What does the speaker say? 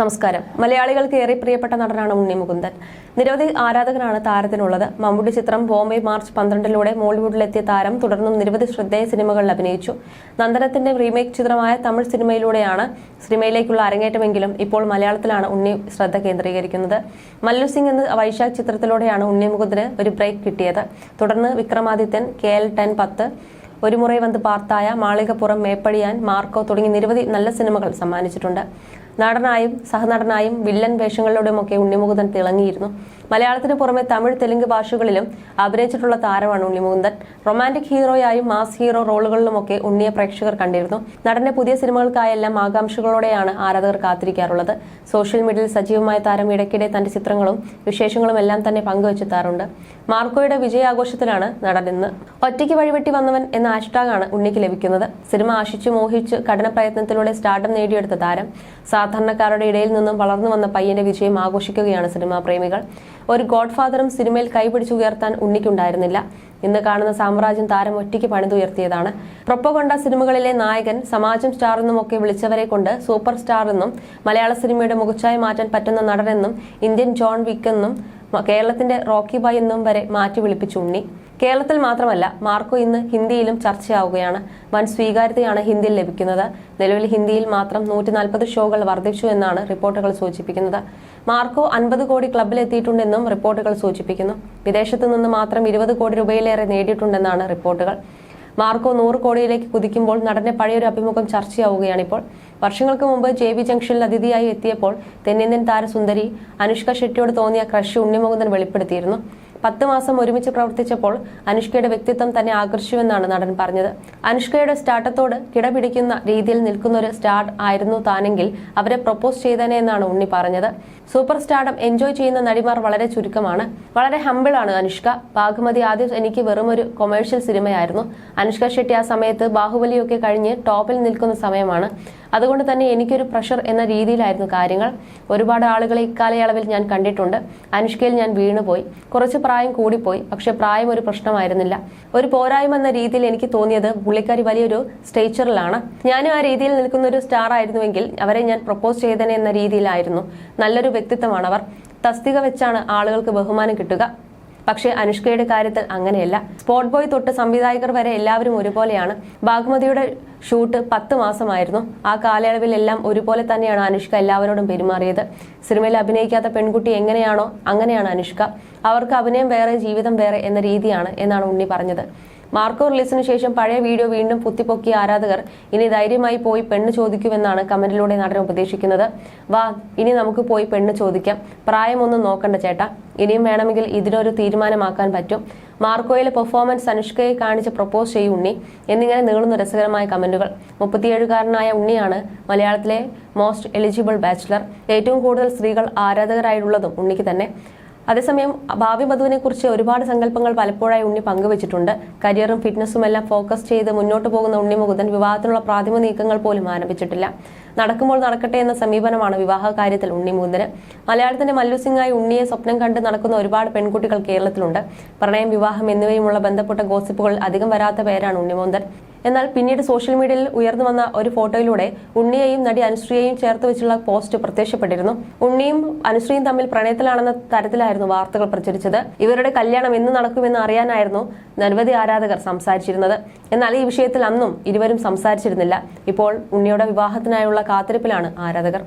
നമസ്കാരം. മലയാളികൾക്ക് ഏറെ പ്രിയപ്പെട്ട നടനാണ് ഉണ്ണി മുകുന്ദൻ. നിരവധി ആരാധകരാണ് താരത്തിനുള്ളത്. മമ്മൂട്ടി ചിത്രം ബോംബെ മാർച്ച് പന്ത്രണ്ടിലൂടെ മോളിവുഡിലെത്തിയ താരം തുടർന്നും നിരവധി ശ്രദ്ധേയ സിനിമകളിൽ അഭിനയിച്ചു. നന്ദനത്തിന്റെ റീമേക്ക് ചിത്രമായ തമിഴ് സിനിമയിലൂടെയാണ് സിനിമയിലേക്കുള്ള അരങ്ങേറ്റമെങ്കിലും ഇപ്പോൾ മലയാളത്തിലാണ് ഉണ്ണി ശ്രദ്ധ കേന്ദ്രീകരിക്കുന്നത്. മല്ലു സിംഗ് എന്ന വൈശാഖ് ചിത്രത്തിലൂടെയാണ് ഉണ്ണി മുകുന്ദന് ഒരു ബ്രേക്ക് കിട്ടിയത്. തുടർന്ന് വിക്രമാദിത്യൻ കെ എൽ ടെൻ പത്ത് ഒരു മുറൈ വന്ന് പാർത്തായ മാളികപ്പുറം മേപ്പടിയാൻ മാർക്കോ തുടങ്ങി നിരവധി നല്ല സിനിമകൾ സമ്മാനിച്ചിട്ടുണ്ട്. നടനായും സഹനടനായും വില്ലൻ വേഷങ്ങളിലൂടെയുമൊക്കെ ഉണ്ണിമുകുന്ദൻ തിളങ്ങിയിരുന്നു. മലയാളത്തിന് പുറമെ തമിഴ് തെലുങ്ക് ഭാഷകളിലും അഭിനയിച്ചിട്ടുള്ള താരമാണ് ഉണ്ണിമുകുന്ദൻ. റൊമാന്റിക് ഹീറോയായും മാസ് ഹീറോ റോളുകളിലുമൊക്കെ ഉണ്ണിയെ പ്രേക്ഷകർ കണ്ടിരുന്നു. നടന്റെ പുതിയ സിനിമകൾക്കായെല്ലാം ആകാംക്ഷകളോടെയാണ് ആരാധകർ കാത്തിരിക്കാറുള്ളത്. സോഷ്യൽ മീഡിയയിൽ സജീവമായ താരം ഇടയ്ക്കിടെ തന്റെ ചിത്രങ്ങളും വിശേഷങ്ങളും എല്ലാം തന്നെ പങ്കുവച്ചെത്താറുണ്ട്. മാർക്കോയുടെ വിജയാഘോഷത്തിലാണ് നടൻ ഇന്ന്. ഒറ്റയ്ക്ക് വഴിവെട്ടി വന്നവൻ എന്ന ഹാഷ്ടാഗാണ് ഉണ്ണിക്ക് ലഭിക്കുന്നത്. സിനിമ ആശിച്ചു മോഹിച്ച് കഠിന പ്രയത്നത്തിലൂടെ സ്റ്റാർഡം നേടിയെടുത്ത താരം സാധാരണക്കാരുടെ ഇടയിൽ നിന്നും വളർന്നു വന്ന പയ്യന്റെ വിജയം ആഘോഷിക്കുകയാണ് സിനിമാ പ്രേമികൾ. ഒരു ഗോഡ് ഫാദറും സിനിമയിൽ കൈപിടിച്ചുയർത്താൻ ഉണ്ണിക്കുണ്ടായിരുന്നില്ല. ഇന്ന് കാണുന്ന സാമ്രാജ്യം താരം ഒറ്റയ്ക്ക് പണിതുയർത്തിയതാണ്. പ്രൊപ്പകൊണ്ട സിനിമകളിലെ നായകൻ സമാജം സ്റ്റാർ എന്നും ഒക്കെ വിളിച്ചവരെ കൊണ്ട് സൂപ്പർ സ്റ്റാർ എന്നും മലയാള സിനിമയുടെ മുഖച്ഛായ മാറ്റാൻ പറ്റുന്ന നടനെന്നും ഇന്ത്യൻ ജോൺ വിക്ക് എന്നും കേരളത്തിന്റെ റോക്കി ബായ് എന്നും വരെ മാറ്റി വിളിപ്പിച്ചു ഉണ്ണി. കേരളത്തിൽ മാത്രമല്ല മാർക്കോ ഇന്ന് ഹിന്ദിയിലും ചർച്ചയാവുകയാണ്. വൻ സ്വീകാര്യതയാണ് ഹിന്ദിയിൽ ലഭിക്കുന്നത്. നിലവിൽ ഹിന്ദിയിൽ മാത്രം നൂറ്റി നാൽപ്പത് ഷോകൾ വർദ്ധിച്ചു എന്നാണ് റിപ്പോർട്ടുകൾ സൂചിപ്പിക്കുന്നത്. മാർക്കോ അൻപത് കോടി ക്ലബിലെത്തിയിട്ടുണ്ടെന്നും റിപ്പോർട്ടുകൾ സൂചിപ്പിക്കുന്നു. വിദേശത്തു നിന്ന് മാത്രം ഇരുപത് കോടി രൂപയിലേറെ നേടിയിട്ടുണ്ടെന്നാണ് റിപ്പോർട്ടുകൾ. മാർക്കോ നൂറ് കോടിയിലേക്ക് കുതിക്കുമ്പോൾ നടന്റെ പഴയൊരു അഭിമുഖം ചർച്ചയാവുകയാണിപ്പോൾ വർഷങ്ങൾക്ക് മുമ്പ് ജെ ബി ജംഗ്ഷനിൽ അതിഥിയായി എത്തിയപ്പോൾ തെന്നിന്ത്യൻ താരസുന്ദരി അനുഷ്ക ഷെട്ടിയോട് തോന്നിയ ക്രഷ് ഉണ്ണിമുകുന്ദൻ വെളിപ്പെടുത്തിയിരുന്നു. പത്ത് മാസം ഒരുമിച്ച് പ്രവർത്തിച്ചപ്പോൾ അനുഷ്കയുടെ വ്യക്തിത്വം തന്നെ ആകർഷിച്ചുവെന്നാണ് നടൻ പറഞ്ഞത്. അനുഷ്കയുടെ സ്റ്റാർട്ടത്തോട് കിടപിടിക്കുന്ന രീതിയിൽ നിൽക്കുന്ന ഒരു സ്റ്റാർ ആയിരുന്നു താനെങ്കിൽ അവരെ പ്രൊപ്പോസ് ചെയ്തേനെ എന്നാണ് ഉണ്ണി പറഞ്ഞത്. സൂപ്പർ സ്റ്റാർഡം എൻജോയ് ചെയ്യുന്ന നടിമാർ വളരെ ചുരുക്കമാണ്. വളരെ ഹമ്പിളാണ് അനുഷ്ക. ബാഗുമതി ആദ്യം എനിക്ക് വെറും ഒരു കൊമേഴ്ഷ്യൽ സിനിമയായിരുന്നു. അനുഷ്ക ഷെട്ടി ആ സമയത്ത് ബാഹുബലിയൊക്കെ കഴിഞ്ഞ് ടോപ്പിൽ നിൽക്കുന്ന സമയമാണ്. അതുകൊണ്ട് തന്നെ എനിക്കൊരു പ്രഷർ എന്ന രീതിയിലായിരുന്നു കാര്യങ്ങൾ. ഒരുപാട് ആളുകളെ ഇക്കാലയളവിൽ ഞാൻ കണ്ടിട്ടുണ്ട്. അനുഷ്കയിൽ ഞാൻ വീണുപോയി. കുറച്ച് പ്രായം കൂടിപ്പോയി. പക്ഷെ പ്രായം ഒരു പ്രശ്നമായിരുന്നില്ല. ഒരു പോരായ്മ എന്ന രീതിയിൽ എനിക്ക് തോന്നിയത് പുള്ളിക്കാരി വലിയൊരു സ്റ്റേച്ചറിലാണ് ഞാനും ആ രീതിയിൽ നിൽക്കുന്ന ഒരു സ്റ്റാർ ആയിരുന്നുവെങ്കിൽ അവരെ ഞാൻ പ്രപ്പോസ് ചെയ്തനെ എന്ന രീതിയിലായിരുന്നു. നല്ലൊരു വ്യക്തിത്വമാണ് അവർ. തസ്തിക വെച്ചാണ് ആളുകൾക്ക് ബഹുമാനം കിട്ടുക. പക്ഷേ അനുഷ്കയുടെ കാര്യത്തിൽ അങ്ങനെയല്ല. സ്പോട്ട് ബോയ് തൊട്ട് സംവിധായകർ വരെ എല്ലാവരും ഒരുപോലെയാണ്. ബാഗ്മതിയുടെ ഷൂട്ട് പത്ത് മാസമായിരുന്നു. ആ കാലയളവിലെല്ലാം ഒരുപോലെ തന്നെയാണ് അനുഷ്ക എല്ലാവരോടും പെരുമാറിയത്. സിനിമയിൽ അഭിനയിക്കാത്ത പെൺകുട്ടി എങ്ങനെയാണോ അങ്ങനെയാണ് അനുഷ്ക. അവർക്ക് അഭിനയം വേറെ ജീവിതം വേറെ എന്ന രീതിയാണ് എന്നാണ് ഉണ്ണി പറഞ്ഞത്. മാർക്കോ റിലീസിന് ശേഷം പഴയ വീഡിയോ വീണ്ടും കുത്തിപ്പൊക്കിയ ആരാധകർ. ഇനി ധൈര്യമായി പോയി പെണ്ണ് ചോദിക്കുമെന്നാണ് കമന്റിലൂടെ നടൻ ഉപദേശിക്കുന്നത്. വാ ഇനി നമുക്ക് പോയി പെണ്ണ് ചോദിക്കാം. പ്രായമൊന്നും നോക്കണ്ട ചേട്ടാ. ഇനിയും വേണമെങ്കിൽ ഇതിനൊരു തീരുമാനമാക്കാൻ പറ്റും. മാർക്കോയിലെ പെർഫോമൻസ് അനുഷ്കയെ കാണിച്ച് പ്രപ്പോസ് ചെയ്യും ഉണ്ണി. എന്നിങ്ങനെ നീളുന്ന രസകരമായ കമന്റുകൾ. മുപ്പത്തിയേഴുകാരനായ ഉണ്ണിയാണ് മലയാളത്തിലെ മോസ്റ്റ് എലിജിബിൾ ബാച്ചിലർ. ഏറ്റവും കൂടുതൽ സ്ത്രീകൾ ആരാധകരായിട്ടുള്ളതും ഉണ്ണിക്ക് തന്നെ. അതേസമയം ഭാവി വധുവിനെ കുറിച്ച് ഒരുപാട് സങ്കല്പങ്ങൾ പലപ്പോഴായി ഉണ്ണി പങ്കുവച്ചിട്ടുണ്ട്. കരിയറും ഫിറ്റ്നസും എല്ലാം ഫോക്കസ് ചെയ്ത് മുന്നോട്ട് പോകുന്ന ഉണ്ണി മുകുന്ദൻ വിവാഹത്തിനുള്ള പ്രാഥമിക നീക്കങ്ങൾ പോലും ആരംഭിച്ചിട്ടില്ല. നടക്കുമ്പോൾ നടക്കട്ടെ എന്ന സമീപനമാണ് വിവാഹ കാര്യത്തിൽ ഉണ്ണി മുകുന്ദന്. മലയാളത്തിന്റെ മല്ലു സിംഗായി ഉണ്ണിയെ സ്വപ്നം കണ്ട് നടക്കുന്ന ഒരുപാട് പെൺകുട്ടികൾ കേരളത്തിലുണ്ട്. പ്രണയം വിവാഹം എന്നിവയുമുള്ള ബന്ധപ്പെട്ട ഗോസിപ്പുകൾ അധികം വരാത്ത പേരാണ് ഉണ്ണി മുകുന്ദൻ. എന്നാൽ പിന്നീട് സോഷ്യൽ മീഡിയയിൽ ഉയർന്നു വന്ന ഒരു ഫോട്ടോയിലൂടെ ഉണ്ണിയെയും നടി അനുശ്രീയെയും ചേർത്ത് വെച്ചുള്ള പോസ്റ്റ് പ്രത്യക്ഷപ്പെട്ടിരുന്നു. ഉണ്ണിയും അനുശ്രീയും തമ്മിൽ പ്രണയത്തിലാണെന്ന തരത്തിലായിരുന്നു വാർത്തകൾ പ്രചരിച്ചത്. ഇവരുടെ കല്യാണം എന്ന് നടക്കുമെന്ന് അറിയാനായിരുന്നു നിരവധി ആരാധകർ സംസാരിച്ചിരുന്നത്. എന്നാൽ ഈ വിഷയത്തിൽ അന്നും ഇരുവരും സംസാരിച്ചിരുന്നില്ല. ഇപ്പോൾ ഉണ്ണിയുടെ വിവാഹത്തിനായുള്ള കാത്തിരിപ്പിലാണ് ആരാധകർ.